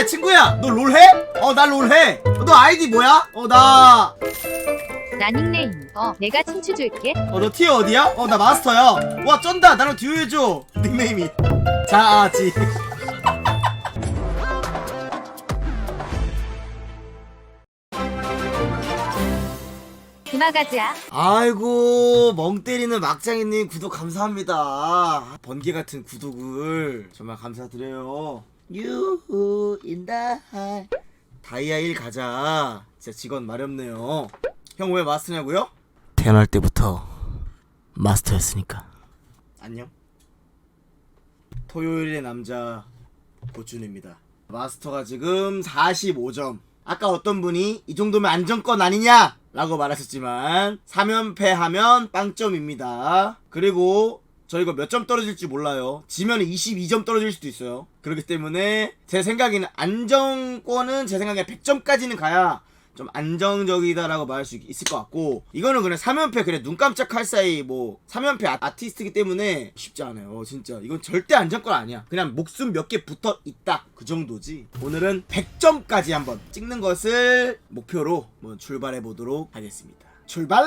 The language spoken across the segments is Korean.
야 친구야 너 롤 해? 어 나 롤 해 너 아이디 뭐야? 어나어너 나 닉네임. 어, 내가 친추 줄게. 티어 어디야? 어 나 마스터야 와 쩐다 나랑 듀오 해줘 닉네임이 자아지 그마 가자. 아이고 멍 때리는 막장이님 구독 감사합니다 번개 같은 구독을 정말 감사드려요 유후 인다. 다이아 1 가자. 진짜 직원 마렵네요. 형 왜 마스터냐고요? 태어날 때부터 마스터였으니까. 안녕. 토요일의 남자 고준입니다. 마스터가 지금 45점. 아까 어떤 분이 이 정도면 안정권 아니냐? 라고 말하셨지만 3연패 하면 빵점입니다. 그리고 저 이거 몇 점 떨어질지 몰라요. 지면 22점 떨어질 수도 있어요. 그렇기 때문에 제 생각에는 안정권은 제 생각에 100점까지는 가야 좀 안정적이다라고 말할 수 있을 것 같고 이거는 그냥 3연패 그냥 눈 깜짝할 사이 뭐 3연패 아, 아티스트이기 때문에 쉽지 않아요. 진짜. 이건 절대 안정권 아니야. 그냥 목숨 몇 개 붙어 있다. 그 정도지. 오늘은 100점까지 한번 찍는 것을 목표로 출발해 보도록 하겠습니다 출발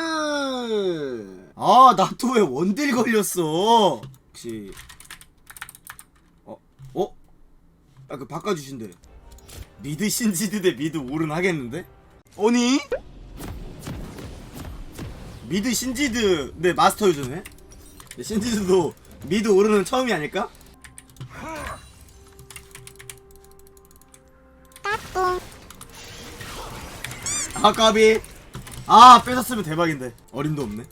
아 나 또 왜 원딜 걸렸어 혹시 어? 어? 아 그 바꿔주신대 미드 신지드 대 미드 오른 하겠는데? 아니? 미드 신지드 네 마스터? 네, 신지드도 미드 오르는 처음이 아닐까? 아 까비 아 뺏었으면 대박인데 어림도 없네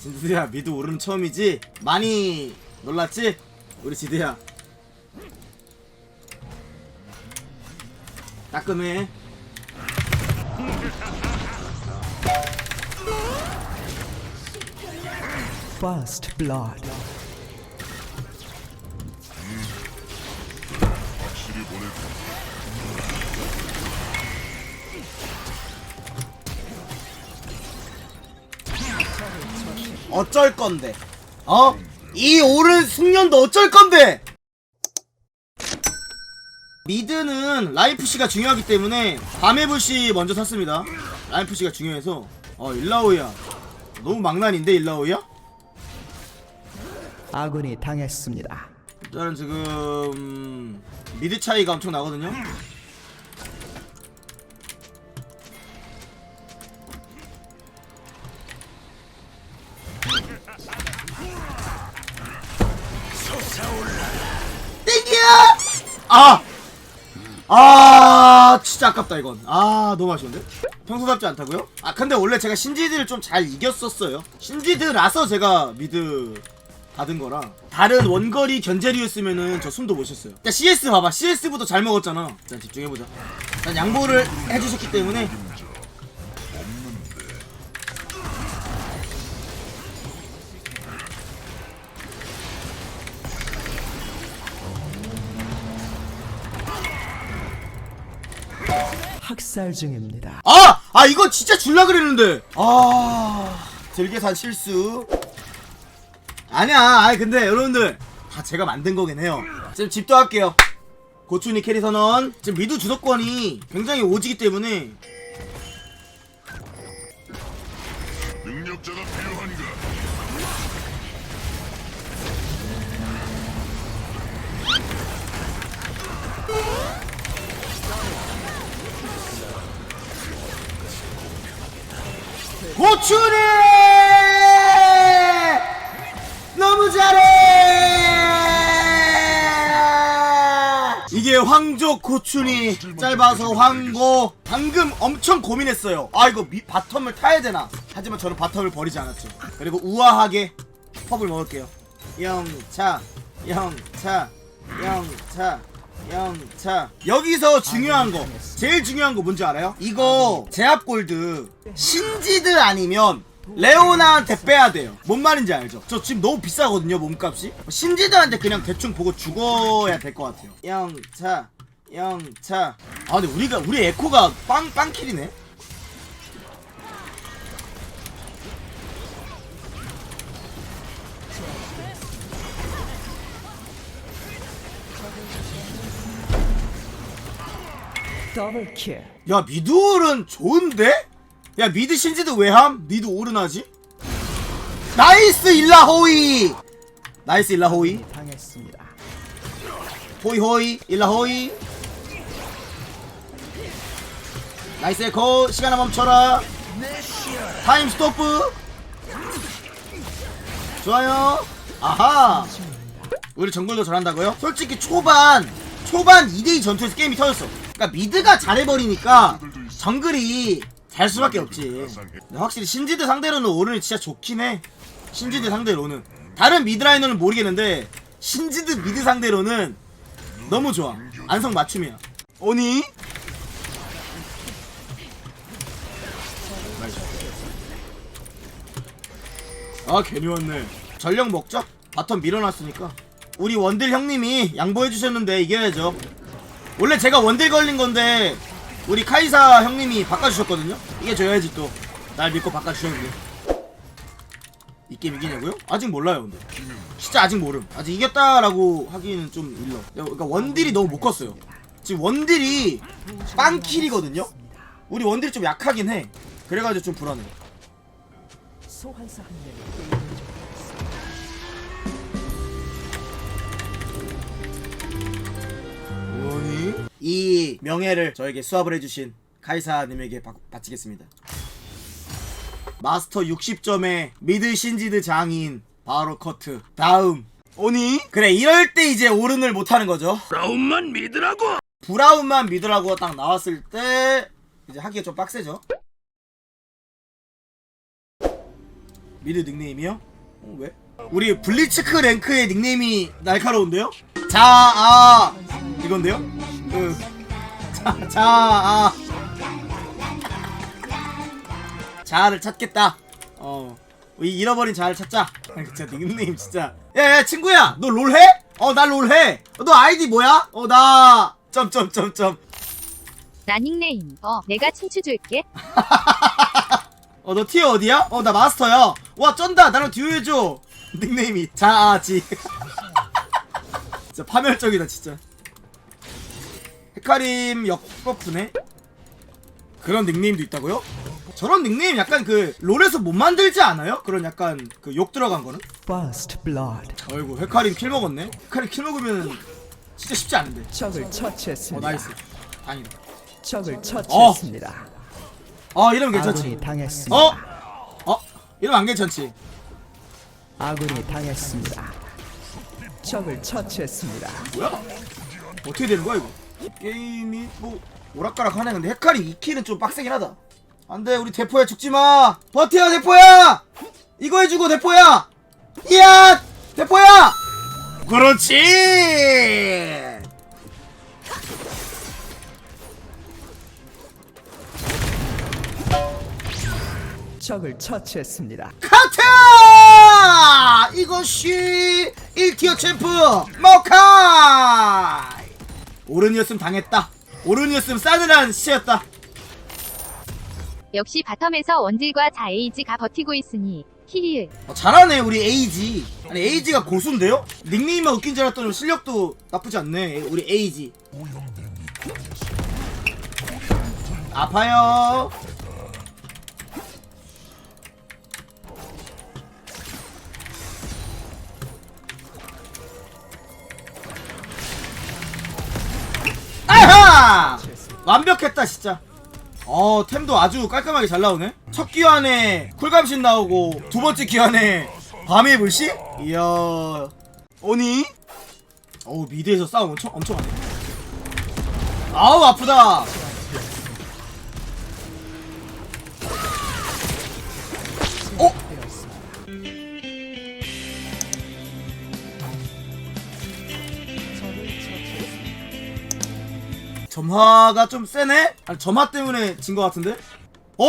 신지드야 미드 오르는 처음이지? 많이 놀랐지? 우리 지드야 따끔해 First blood. 어쩔 건데? 어? 이 오른 숙련도 어쩔 건데? 미드는 라이프시가 중요하기 때문에 밤의 불씨 먼저 샀습니다. 라이프시가 중요해서 어 일라오야 너무 망난인데 일라오야? 아군이 당했습니다. 일단은 지금 미드 차이가 엄청 나거든요. 아깝다 이건. 아, 너무 아쉬운데? 평소답지 않다고요? 아, 근데 원래 제가 신지드를 좀 잘 이겼었어요. 신지드라서 제가 미드 받은 거라 다른 원거리 견제류였으면은 저 숨도 못 쉬었어요. 자, CS 봐봐. CS부터 잘 먹었잖아. 자, 집중해보자. 난 양보를 해주셨기 때문에 학살 중입니다. 아! 아 이거 진짜 줄라 그랬는데. 아 들계산 실수. 아니야 아니 근데 여러분들 다 제가 만든 거긴 해요. 지금 집도 할게요. 고춘이 캐리 선언. 지금 미드 주도권이 굉장히 오지기 때문에. 능력자가 필요 고춘이 너무 잘해! 이게 황족 고춘이 짧아서 황고. 방금 엄청 고민했어요. 아 이거 미, 바텀을 타야 되나? 하지만 저는 바텀을 버리지 않았죠. 그리고 우아하게 펍을 먹을게요. 영차 영차 영차 영차 여기서 중요한 거 제일 중요한 거 뭔지 알아요? 이거 제압 골드 신지드 아니면 레오나한테 빼야 돼요. 뭔 말인지 알죠? 저 지금 너무 비싸거든요, 몸값이. 신지드한테 그냥 대충 보고 죽어야 될 것 같아요. 영차, 영차. 아, 근데 우리가, 우리 에코가 빵, 빵킬이네? 더블 킬. 야 미드 오른 좋은데? 야 미드 신지드 왜함? 미드 오른하지? 나이스 일라호이 나이스 일라호이 당했습니다. 호이 호이 일라호이 나이스 에코 시간을 멈춰라 타임 스토프 좋아요 아하 우리 정글도 잘한다고요? 솔직히 초반 초반 2대2 전투에서 게임이 터졌어 그러니까 미드가 잘해버리니까 정글이 잘 수밖에 없지. 근데 확실히 신지드 상대로는 오른이 진짜 좋긴 해. 신지드 상대로는. 다른 미드 라이너는 모르겠는데 신지드 미드 상대로는 너무 좋아. 안성 맞춤이야. 오니? 아 괜히 왔네. 전력 먹자. 바텀 밀어놨으니까. 우리 원딜 형님이 양보해주셨는데 이겨야죠 원래 제가 원딜 걸린 건데 우리 카이사 형님이 바꿔주셨거든요? 이겨줘야지 또. 날 믿고 바꿔주셨는데. 이 게임 이기냐고요? 아직 몰라요 근데. 진짜 아직 모름. 아직 이겼다라고 하기는 좀 일러. 그러니까 원딜이 너무 못 컸어요. 지금 원딜이 빵킬이거든요? 우리 원딜이 좀 약하긴 해. 그래가지고 좀 불안해 이 명예를 저에게 수합을 해주신 카이사님에게 바, 바치겠습니다. 마스터 60점의 미드 신지드 장인 바로 커트. 다음 오니? 그래 이럴 때 이제 오른을 못하는 거죠. 브라운만 믿으라고. 브라운만 미드라고 딱 나왔을 때 이제 하기가 좀 빡세죠. 미드 닉네임이요? 어, 왜? 우리 블리츠크 랭크의 닉네임이 날카로운데요? 자, 아, 이건데요? 그, 자, 자, 아. 자아를 찾겠다. 어, 이 잃어버린 자아를 찾자. 아, 진짜 닉네임 진짜. 야, 야, 친구야, 너 롤 해? 어, 나 롤 해. 어, 너 아이디 뭐야? 어, 나 점점점점. 나 닉네임. 어, 내가 친추 줄게. 어, 너 티어 어디야? 어, 나 마스터야. 와, 쩐다. 나랑 듀오 해줘. 닉네임이 자아지. 진짜 파멸적이다, 진짜. 헤카림 역버프네? 그런 닉네임도 있다고요? 저런 닉네임 약간 그 롤에서 못 만들지 않아요? 그런 약간 그 욕 들어간 거는? First blood. 어이구 헤카림 킬 먹었네? 헤카림 킬 먹으면 진짜 쉽지 않은데 적을 어 처치했습니다. 나이스 다행이다 적을 처치했습니다. 어 이러면 괜찮지 당했습니다. 어? 어? 이러면 안 괜찮지 아군이 당했습니다. 적을 처치했습니다. 뭐야? 어떻게 되는 거야 이거? 게임이 뭐 오락가락 하네. 근데 헤카리 2킬은 좀 빡세긴 하다. 안돼. 우리 대포야 죽지마. 버텨 대포야! 이거 해주고 대포야! 이야! 대포야! 그렇지! 적을 처치했습니다. 카트 이것이 1티어 챔프 모카이 오른이었으면 당했다. 오른이었으면 싸늘한 시였다. 역시 바텀에서 원딜과 자에이지가 버티고 있으니 히히을. 어, 잘하네 우리 에이지. 아니 에이지가 고수인데요? 닉네임만 웃긴 줄 알았더니 실력도 나쁘지 않네 우리 에이지. 아파요 아하! 완벽했다 진짜. 어 템도 아주 깔끔하게 잘 나오네. 첫 기환에 쿨감신 나오고 두 번째 기환에 밤의 불씨? 이야. 오니? 어우 미드에서 싸움 엄청 엄청 하네. 아우 아프다 점화가 좀 세네? 아니 점화 때문에 진 것 같은데? 어?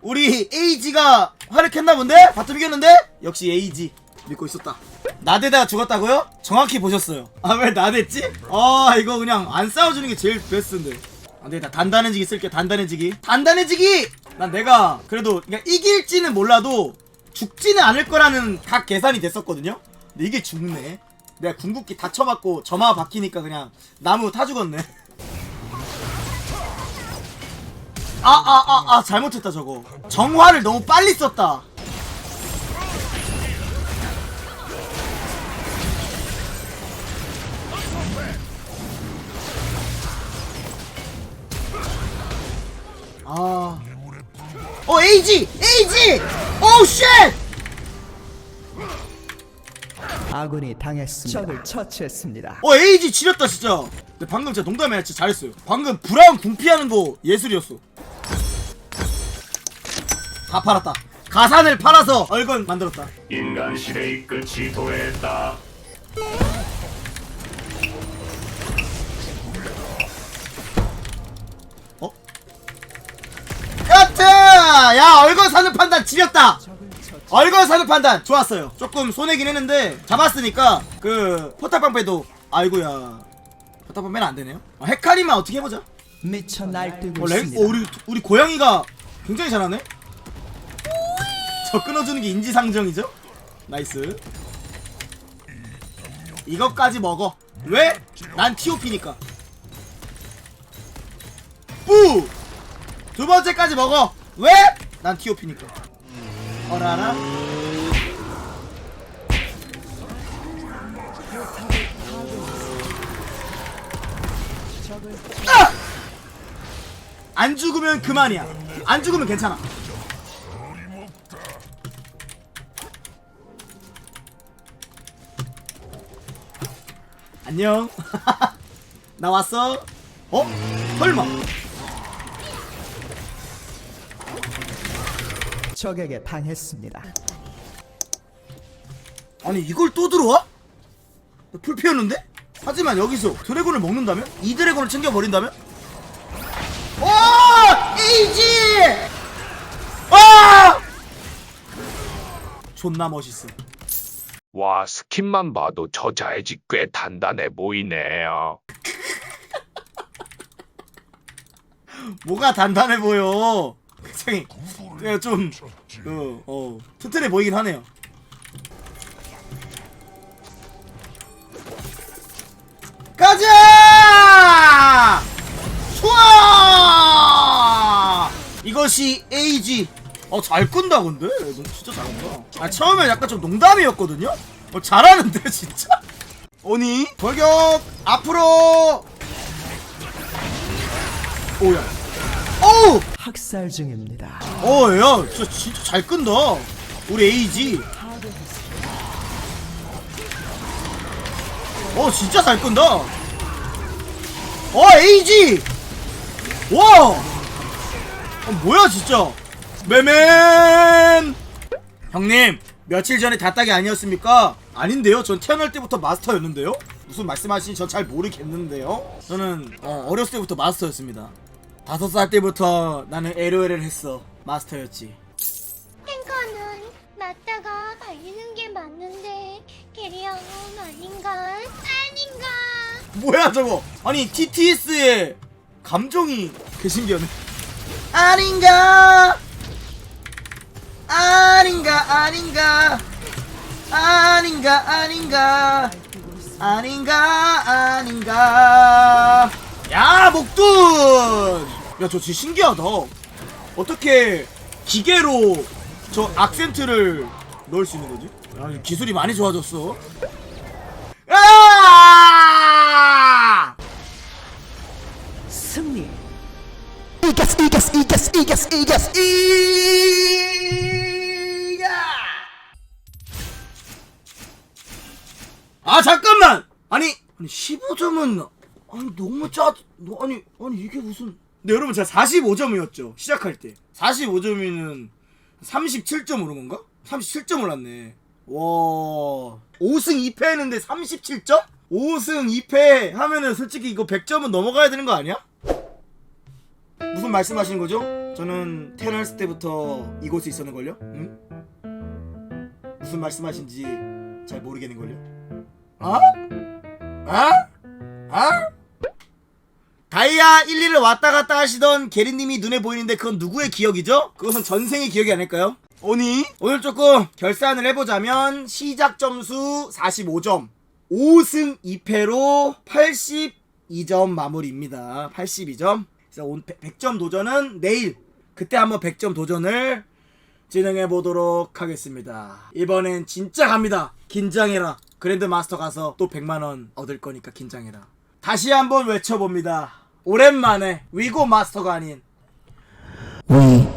우리 에이지가 활약했나 본데? 바텀 이겼는데? 역시 에이지 믿고 있었다 나대다가 죽었다고요? 정확히 보셨어요 아 왜 나댔지? 아 이거 그냥 안 싸워주는 게 제일 베스트인데 안되겠다 단단해지기 쓸게 단단해지기 단단해지기! 난 내가 그래도 그냥 이길지는 몰라도 죽지는 않을 거라는 각 계산이 됐었거든요 근데 이게 죽네 내가 궁극기 다 쳐맞고 점화 박히니까 그냥 나무 타 죽었네 아 아 아 아 잘못했다 저거 정화를 너무 빨리 썼다 아. 어, 에이지! 에이지! 오, 쉣! 아군이 당했습니다. 적을 처치했습니다. 어, 에이지 지렸다, 진짜. 근데 방금 진짜 농담이 아니라 진짜 잘했어요. 방금 브라운 궁 피하는 거 예술이었어. 다 팔았다. 가산을 팔아서 얼건 만들었다. 인간 시대의 끝이 도래했다. 어? 여튼! 야, 얼건 사는 판단 지렸다! 얼건 사는 판단 좋았어요. 조금 손해긴 했는데 잡았으니까 그 포탑방패도 아이고야. 포탑방패는 안 되네요. 아, 헤카리만 어떻게 해보자. 미쳐 날뛰고 어, 렉, 있습니다. 어, 우리 우리 고양이가 굉장히 잘하네. 저 끊어주는 게 인지상정이죠? 나이스. 이것까지 먹어. 왜? 난 TOP니까. 뿌! 두 번째까지 먹어. 왜? 난 TOP니까. 어라라. 아! 안 죽으면 그만이야. 안 죽으면 괜찮아. 안녕. 나 왔어. 어? 설마. 적에게 당했습니다. 아니 이걸 또 들어와? 풀 피웠는데? 하지만 여기서 드래곤을 먹는다면? 이 드래곤을 챙겨버린다면? 오! 에이지! 아! 존나 멋있어. 와, 스킨만 봐도 저 자해지 꽤 단단해 보이네요. 뭐가 단단해 보여. 굉장히 예, 좀 어, 어, 튼튼해 보이긴 하네요. 가자! 좋아! 이것이 에이지. 어, 잘 끈다, 근데? 너 진짜 잘한다. 아, 처음에 약간 좀 농담이었거든요? 어, 잘하는데, 진짜? 오니, 돌격, 앞으로! 오야. 어우! 학살 중입니다. 어, 야, 진짜, 진짜 잘 끈다. 우리 에이지. 어, 진짜 잘 끈다. 어, 에이지! 와! 어, 뭐야, 진짜. 매맨! 형님, 며칠 전에 다딱이 아니었습니까? 아닌데요? 전 태어날 때부터 마스터였는데요? 무슨 말씀하시는지 전 잘 모르겠는데요? 저는 어, 어렸을 때부터 마스터였습니다. 다섯 살 때부터 나는 LOL을 했어. 마스터였지. 탱커는 맞다가 달리는 게 맞는데 캐리어는 아닌가? 아닌가? 뭐야 저거? 아니 TTS에 감정이 개신기하네. 아닌가? 아닌가? 아닌가? 아닌가? 아닌가? 아닌가? 아닌가? 야 목둔! 야 저 진짜 신기하다. 어떻게 기계로 저 악센트를 넣을 수 있는 거지? 야, 기술이 많이 좋아졌어. 아! 승리. 이겼어 이겼어 이겼어 이겼어 이겼어 이 아 잠깐만 아니 아니 15점은 아니 너무 짜 너- 아니 아니 이게 무슨 근데 여러분 제가 45점이었죠 시작할 때 45점이면 37점 오른 건가? 37점 올랐네 와 5승 2패 했는데 37점? 5승 2패 하면은 솔직히 이거 100점은 넘어가야 되는 거 아니야? 무슨 말씀하시는 거죠? 저는 태어났을 때부터 이곳에 있었는걸요? 응? 무슨 말씀하신지 잘 모르겠는걸요? 어? 어? 어? 다이아 1, 2를 왔다 갔다 하시던 게리님이 눈에 보이는데 그건 누구의 기억이죠? 그것은 전생의 기억이 아닐까요? 오니 오늘 조금 결산을 해보자면 시작 점수 45점 5승 2패로 82점 마무리입니다 82점 그래서 온 100점 도전은 내일 그때 한번 100점 도전을 진행해 보도록 하겠습니다. 이번엔 진짜 갑니다. 긴장해라. 그랜드 마스터 가서 또 100만 원 얻을 거니까 긴장해라. 다시 한번 외쳐봅니다. 오랜만에 위고 마스터가 아닌 We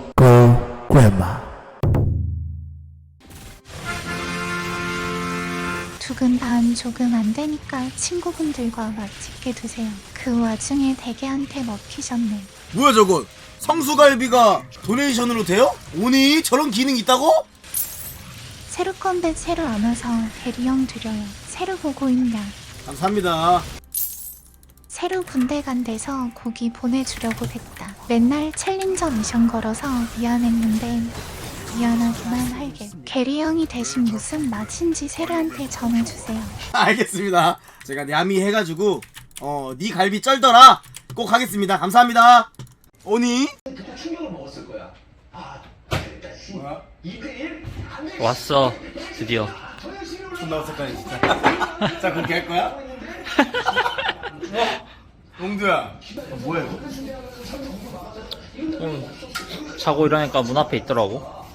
조금 반 조금 안 되니까 친구분들과 맛있게 드세요. 그 와중에 대게한테 먹히셨네. 뭐야 저건? 성수갈비가 도네이션으로 돼요? 오니 저런 기능 있다고? 새로 컴백 새로 안 와서 대리 형 드려요. 새로 보고 있냐? 감사합니다. 새로 군대 간 데서 고기 보내주려고 했다. 맨날 챌린저 미션 걸어서 미안했는데 미안하기만 할게. 게리 형이 대신 무슨 맛인지 세르한테 전해주세요. 알겠습니다. 제가 냠이 해가지고 어네 갈비 쩔더라 꼭 하겠습니다. 감사합니다. 오니? 왔어 드디어 존나 어색하네 진짜. 자 그렇게 할 거야? 용두야. 어, 뭐야 이거? 자고 일어나니까 문 앞에 있더라고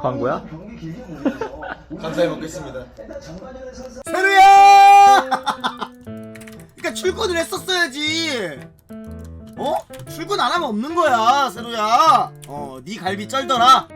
광고야? 감사히 먹겠습니다. 세루야! 그러니까 출근을 했었어야지. 어? 출근 안 하면 없는 거야, 세루야. 어, 네 갈비 쩔더라.